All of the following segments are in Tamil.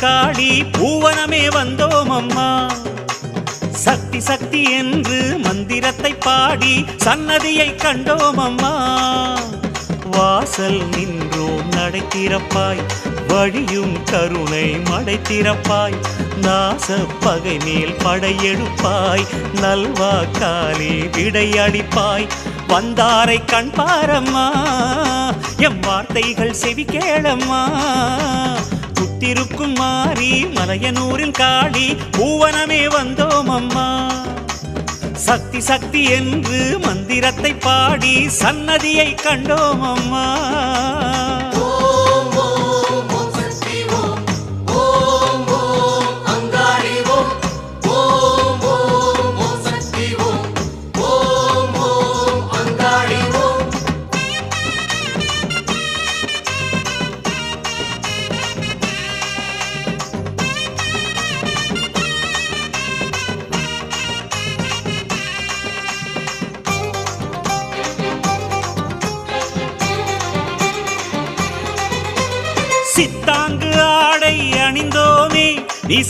காளி பூவனமே வந்தோம் அம்மா சக்தி சக்தி என்று மந்திரத்தை பாடி சன்னதியை கண்டோம் அம்மா வாசல் நின்றோம் நடை திறப்பாய் வழியும் கருணை மடை திறப்பாய் நாச பகை மேல் படையெடுப்பாய் நல்வா விடையடிப்பாய் வந்தாரை கண் பாரம்மா எம் வார்த்தைகள் செவி கேளம்மா. புத்திருக்கும் மாறி மலையனூரில் காளி பூவனமே வந்தோம் அம்மா சக்தி சக்தி என்று மந்திரத்தை பாடி சன்னதியை கண்டோம் அம்மா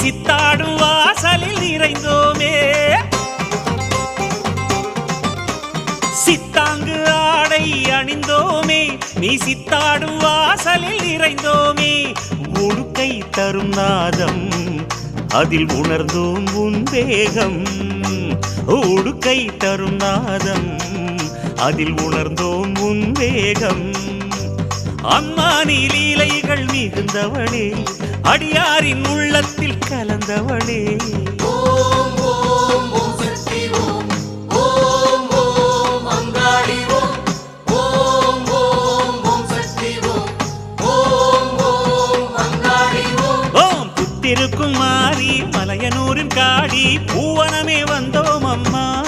சித்தாடும் வாசலில் நிறைந்தோமே. சித்தாங்கு ஆடை அணிந்தோமே. நீ சித்தாடும் வாசலில் நிறைந்தோமே. உடுக்கை தரும் நாதம் அதில் உணர்ந்தோம் உன் வேகம். உடுக்கை தரும் நாதம் அதில் உணர்ந்தோம் உன் வேகம். அம்மா நீ லீலைகள் மிகுந்தவளே அடியாரின் உள்ளத்தில் கலந்தவளே. புத்திருக்கும் மாறி மலையனூரின் காடி பூவனமே வந்தோம் அம்மா.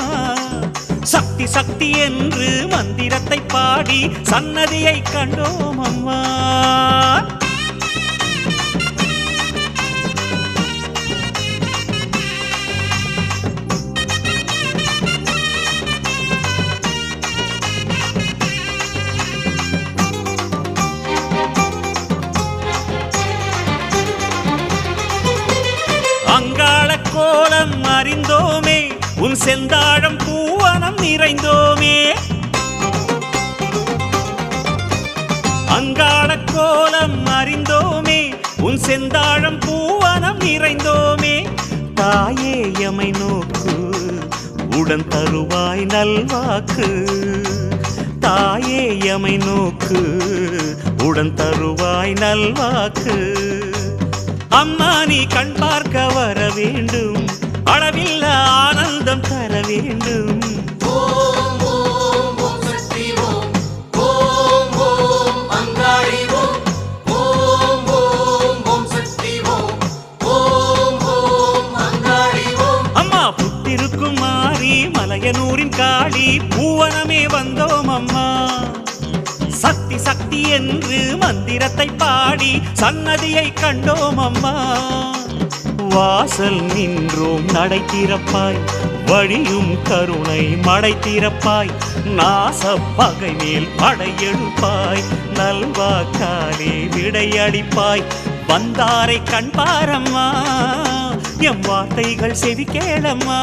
சக்தி சக்தி என்று மந்திரத்தை பாடி சன்னதியை கண்டோம் அம்மா. செந்தாழம் பூவனம் நிறைந்தோமே. அங்காள கோலம் அறிந்தோமே. உன் செந்தாழம் பூவனம் நிறைந்தோமே. தாயே எமை நோக்கு. உடன் தருவாய் நல்வாக்கு. தாயே எமை நோக்கு. உடன் தருவாய் நல்வாக்கு. அம்மா நீ கண் பார்க்க வர வேண்டும். அளவில்ல ஆனந்தம் தர வேண்டும். புத்திருக்கும் மாறி மலையனூரின் காளி பூவனமே வந்தோம் அம்மா. சக்தி சக்தி என்று மந்திரத்தை பாடி சன்னதியை கண்டோம் அம்மா. வாசல் நின்றோம் நடை திறப்பாய். வழியும் கருணை மடை திறப்பாய். நாச பகை மேல் படையெடுப்பாய் நல்வா விடையடிப்பாய் வந்தாரை கண் பாரம்மா எம் வார்த்தைகள் செவி கேளம்மா.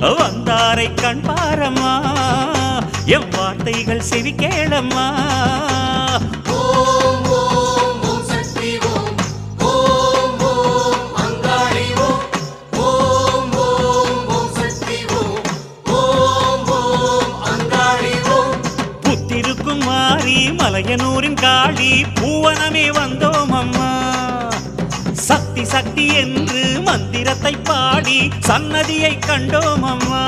வந்தாரை கண்பாரம்மா எம் வார்த்தைகள் செவி கேளம்மா. மாறி காளி பூவனமே வந்தோம் அம்மா சக்தி சக்தி என்று மந்திரத்தை பாடி சன்னதியை கண்டோம் அம்மா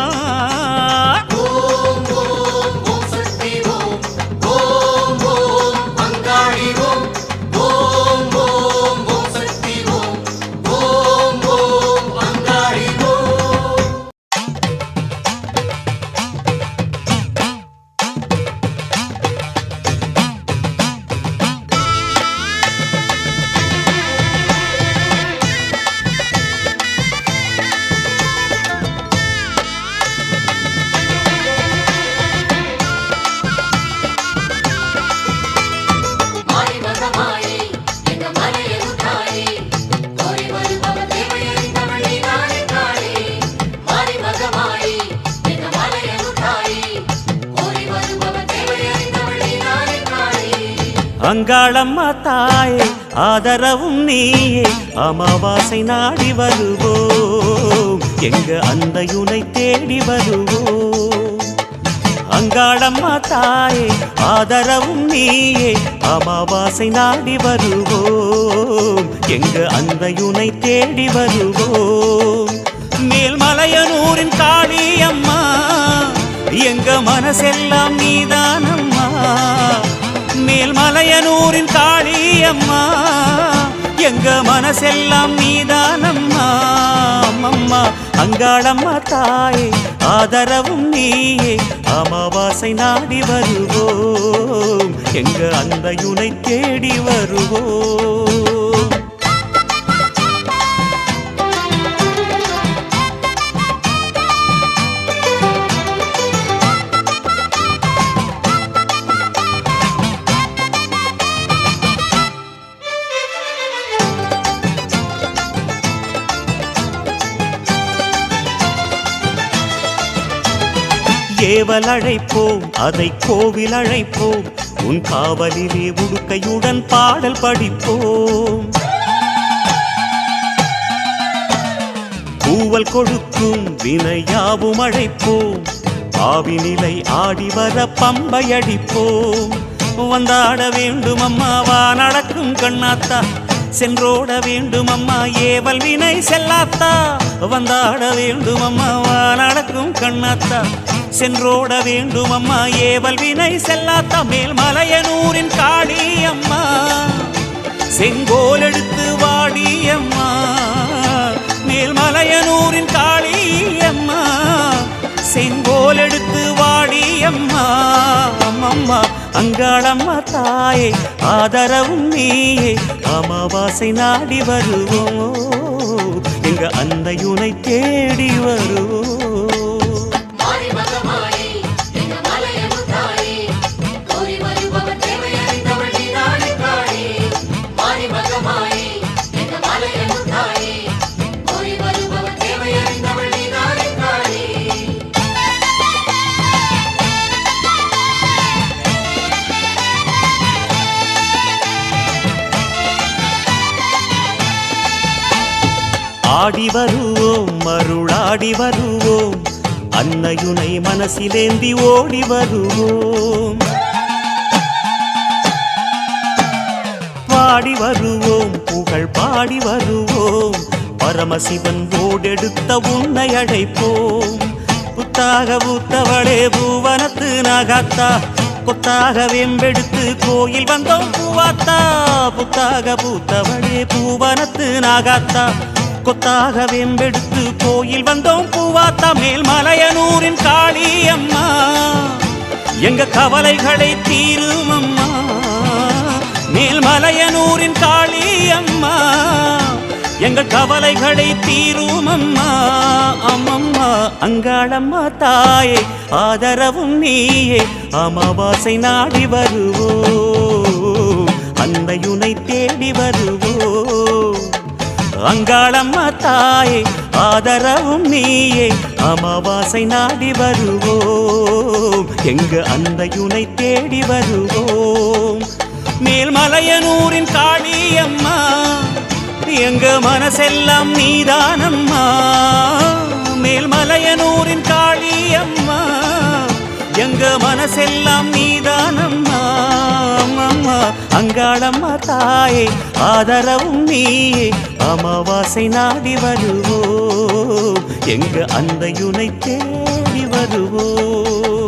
தாயே ஆதரவும் நீயே. அமாவாசை நாடி வருவோம். எங்க அந்தையுனை தேடி வருவோம். அங்காளம்மா தாயே ஆதரவும் நீயே. அமாவாசை நாடி வருவோம். எங்க அந்தையுனை தேடி வருவோம். மேல்மலையனூரின் காளி அம்மா. எங்க மனசெல்லாம் நீதானம்மா. மேல்மலையனூரின் காளி அம்மா. எங்க மனசெல்லாம் நீதானம்மா அம்மம்மா அங்காளம்மா தாயே ஆதரவும் நீயே. அமாவாசை நாடி வருவோம். எங்க அந்தையுனை தேடி வருவோம். ஏவல் அழைப்போம் அதை கோவில் அழைப்போம். உன் காவலிலே உடுக்கையுடன் பாடல் படிப்போம். பூவல் கொடுக்கும் வினையாவும் அழைப்போம். ஆவினிலை ஆடி வர பம்பை அடிப்போம் வந்தாட வேண்டும் அம்மாவா நடக்கும் கண்ணாத்தா. சென்றோட வேண்டும் அம்மா ஏவல் வினை செல்லாத்தா. வந்தாட வேண்டும் அம்மாவா நடக்கும் கண்ணாத்தா. சென்றோட வேண்டும் அம்மா ஏவல் வினை செல்லாத்தா மேல்மலையனூரின் காளி அம்மா. செங்கோல் எடுத்து வாடி அம்மா. மேல்மலையனூரின் காளி அம்மா. செங்கோல் எடுத்து வாடி அம்மா. அம்மம்மா அங்காளம்மா தாயே ஆதரவும் நீயே. அமாவாசை நாடி வருவோம். எங்க அந்தையுனை தேடி வருவோம். ஆடி வருவோம் மருளாடி வருவோம். அன்னையுனை மனசிலேந்தி ஓடி வருவோம். பாடி வருவோம் புகழ் பாடி வருவோம். பரமசிவன் ஓடெடுத்த உன்னை அழைப்போம். புத்தாக பூத்தவளே பூவனத்து நாகாத்தா. புத்தாக வெம்பெடுத்து கோயில் வந்தோம் பூவாத்தா. புத்தாக பூத்தவளே பூவனத்து நாகாத்தா. கொத்தாக வேம்பெடுத்து கோயில் வந்தோம். பூவாத்தா மேல் மலையனூரின் காளி அம்மா. எங்க கவலைகளை தீரும் அம்மா. மேல் மலையனூரின் காளி அம்மா. எங்கள் கவலைகளை தீரும் அம்மா. அம்மம்மா அங்காளம்மா தாயே ஆதரவும் நீயே. அமாவாசை நாடி வருவோம். அன்னையுனை தேடி வருவோ அங்காளம்மா தாயே ஆதரவும் நீயே அமாவாசை நாடி வருவோம். எங்க அந்தையுனை தேடி வருவோம். மேல்மலையனூரின் காளியம்மா எங்க மனசெல்லாம் நீதானம்மா. மேல்மலையனூரின் காளியம்மா எங்க மனசெல்லாம் நீதானம்மா. அங்காளம்மா தாயே ஆதரவும் நீயே. அமாவாசை நாடி வருவோம். எங்க அந்தையுனை தேடி வருவோம்.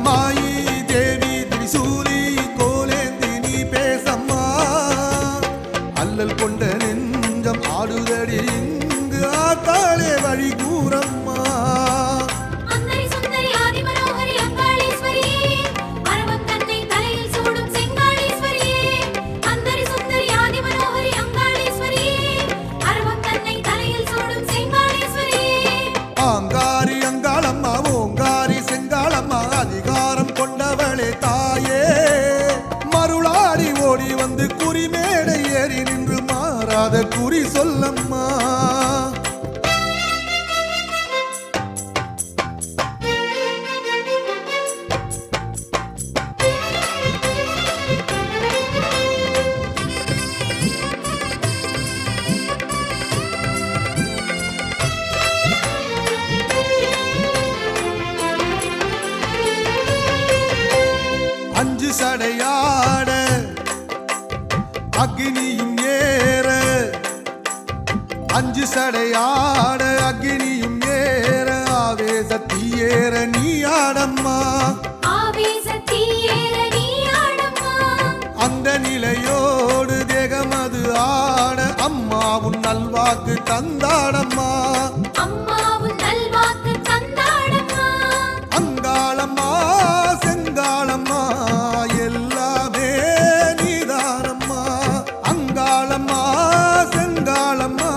Yamayı தந்தாடம்மா. அங்காளம்மா செங்காளம்மா எல்லாமே நீதானம்மா. அங்காளம்மா செங்காளம்மா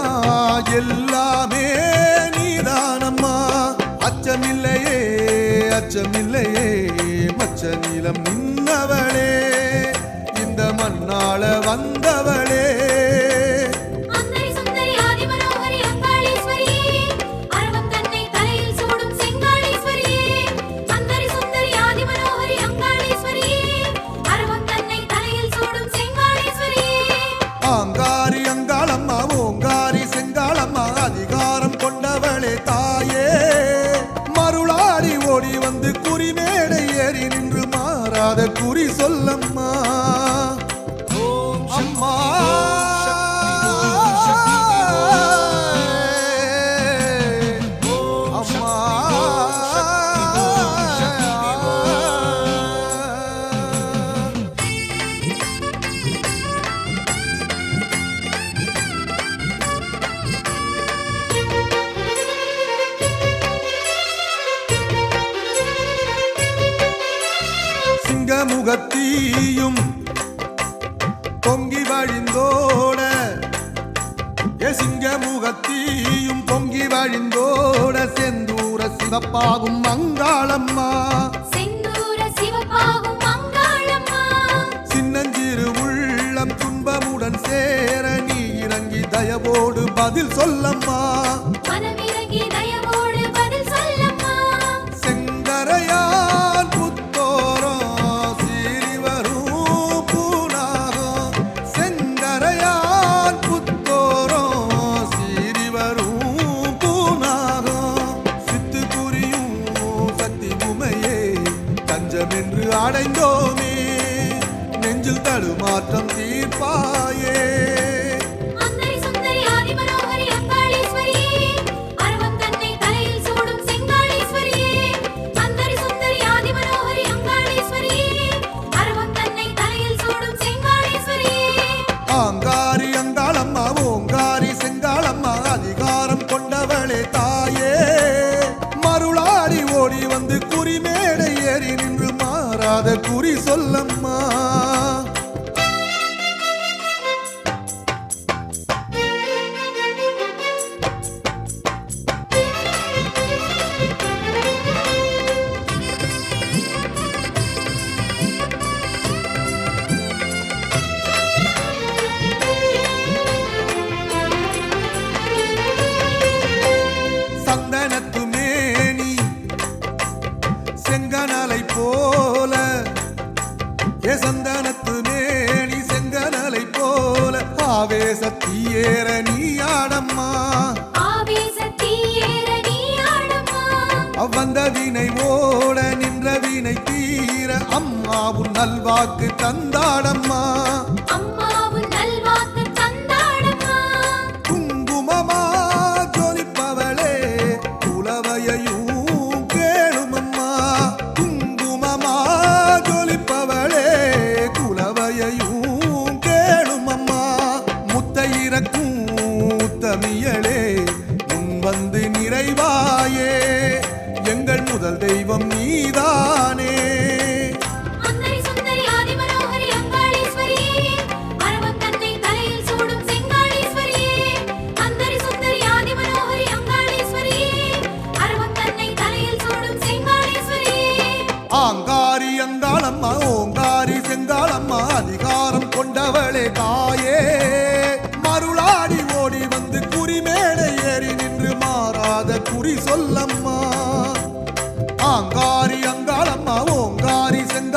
எல்லாமே நீதானம்மா. அச்சமில்லையே அச்சமில்லையே மச்ச நீளம்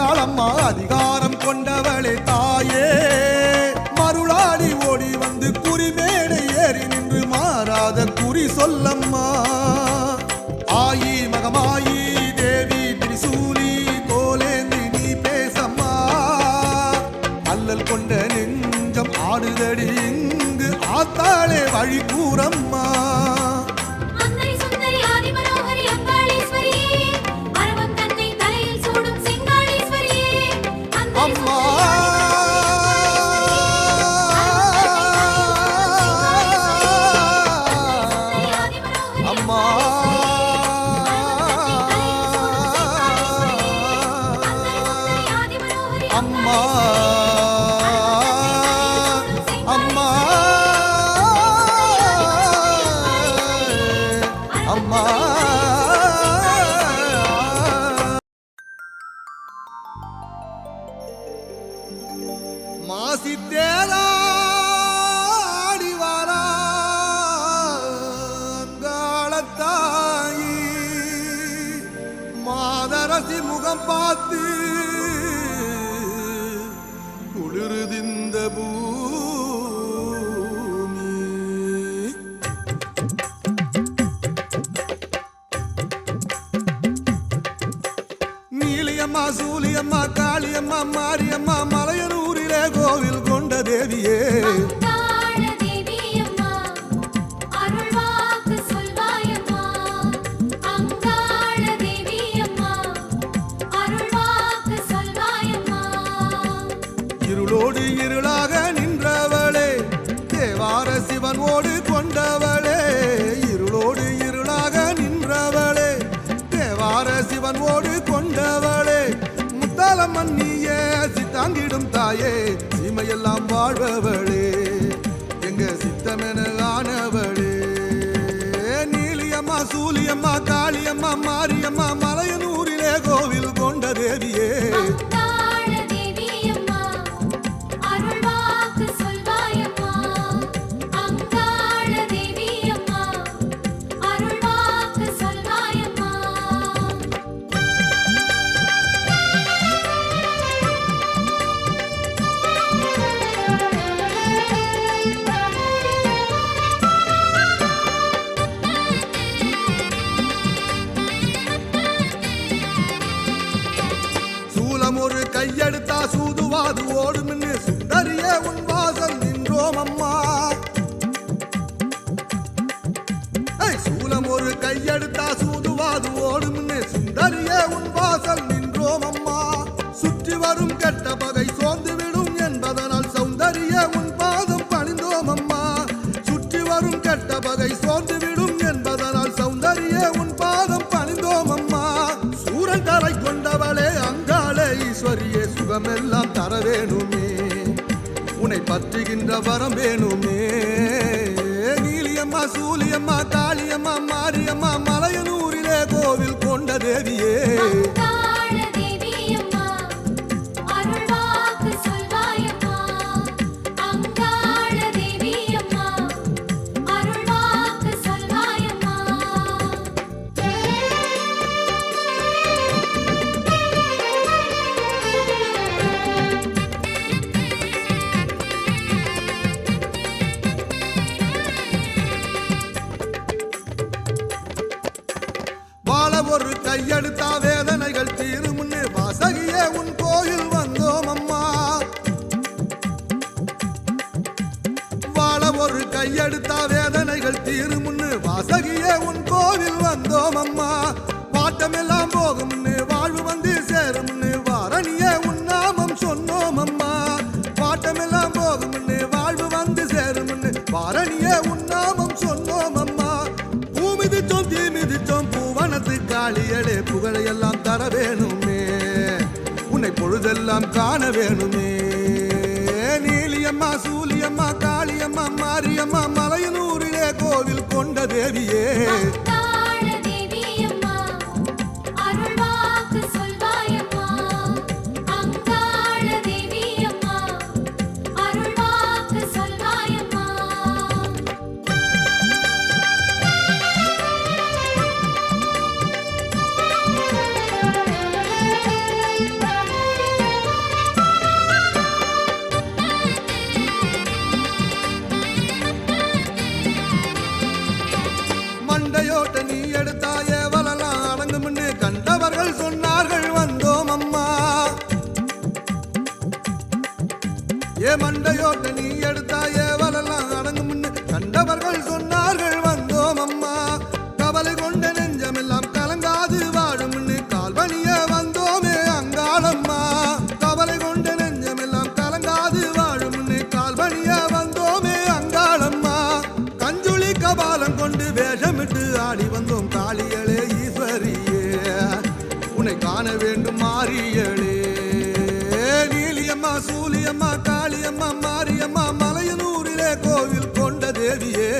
ஆண்டாளம்மா அதிகாரம் கொண்டவளே தாயே. மருளாடி ஓடி வந்து குறிமேடை ஏறி நின்று மாறாத குறி சொல்லம்மா. ஆயி மகமாயி தேவி திரிசூலி கோலேந்தி நீ பேசம்மா. அல்லல் கொண்ட நெஞ்சம் ஆடுதடி இங்கு ஆத்தாளே வழி கூறம் ராமன் நீயே சித்தாங்கிடும் தாயே சீமையெல்லாம் வாழ்பவளே. எங்க சித்தமென ஆனவளே. நீலியம்மா சூலியம்மா காளியம்மா பட்ட பகை சோன்று விடும் என்பதனால் சௌந்தரிய உன் பாதம் பணிந்தோம் அம்மா. சூரன் தலை கொண்டவளே அங்காளே ஈஸ்வரியே சுகமெல்லாம் தர வேணுமே உனை பற்றுகின்ற வரம் வேணுமே. நீலியம்மா சூலியம்மா தாளியம்மா மாரியம்மா மலையனூரிலே கோவில் கொண்ட தேவியே. வேணுமே உன்னை பொழுதெல்லாம் காண வேணுமே நீலியம்மா சூலியம்மா காளியம்மா மாரியம்மா மலையனூரிலே கோவில் கொண்ட தேவியே. சூலியம்மா காளியம்மா மாரியம்மா மலையனூரிலே கோவில் கொண்ட தேவியே.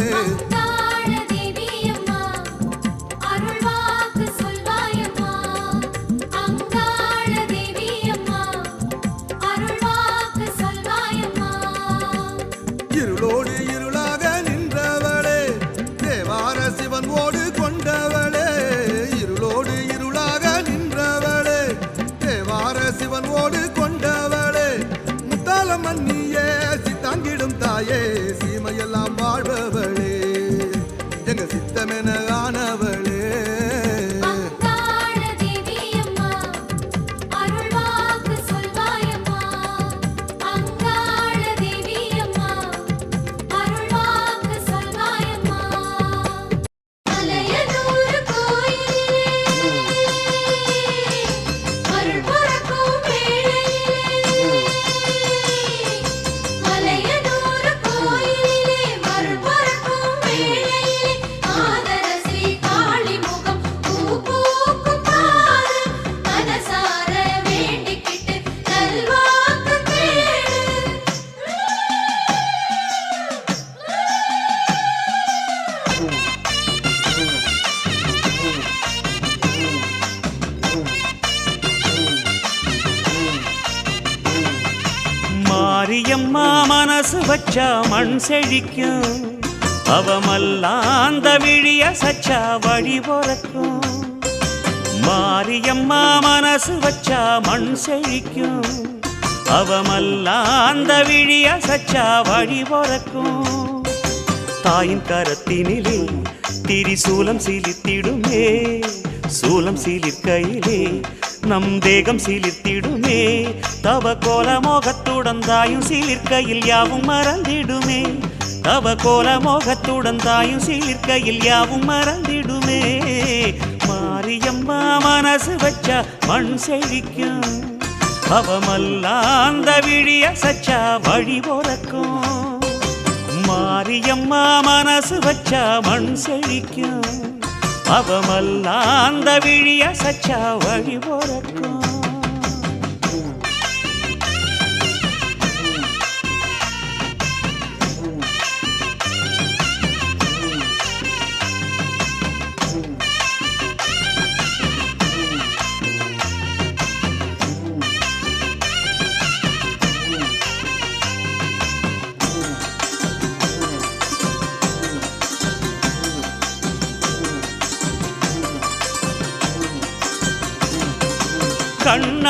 செழிக்கும். அவமல்லாந்த விழிய சச்சா வழி பொறக்கும். மாரியம்மா மனசு வச்சா மண் செழிக்கும். அவமல்லாந்த விழிய சச்சா வழி பொறக்கும். தாயின் கரத்தினிலே திரிசூலம் சீலித்திடுமே சூலம் சீலிற்கையிலே நம் தேகம் சிலிர்த்திடுமே. தவ கோலமோகத்துடன் தாயும் சிலிர்க்கையில் யாவும் மறந்திடுமே. தவ கோலமோகத்துடன் தாயும் சிலிர்க்கையில் யாவும் மறந்திடுமே. மாரியம்மா மனசு வச்சா மண் செழிக்கும். அவமல்லாந்த விழிய சச்சா வழி பொறக்கும். மாரியம்மா மனசு வச்சா மண் செழிக்கும். அவமல்லாந்த விழிய சச்சா வழி போறக்கும்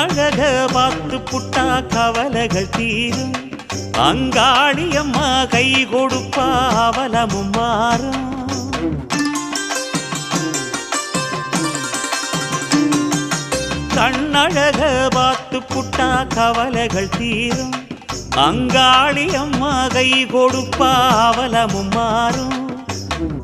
அழக பார்த்து புட்டா கவலைகள் தீரும். அங்காடியம்மா கை கொடுப்பா அவலமும் மாறும். கண்ணழக பார்த்து புட்டா கவலைகள் தீரும். அங்காளியம்மா கை கொடுப்பா அவலமும் மாறும்.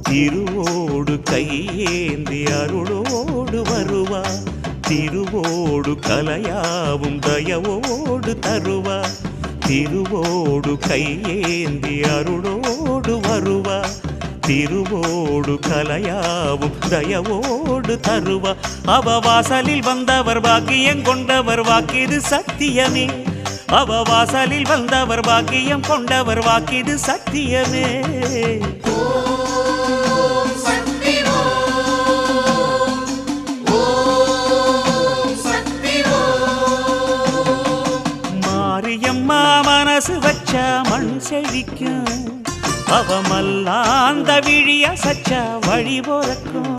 திருவோடு கையேந்தி அருளோடு வருவார். திருவோடு கலையாவும் தயவோடு தருவா. திருவோடு கையேந்தி அருளோடு வருவா. திருவோடு கலையாவும் தயவோடு தருவா. அவ வாசலில் வந்தவர் பாக்கியம் கொண்டவர் வாக்கிது சத்தியமே. அவ வாசலில் வந்தவர் பாக்கியம் கொண்டவர் வாக்கிது சத்தியமே. மனசு மண் செழிக்கும். அவமல்லாந்த விழிய சச்ச வழி பொறக்கும்.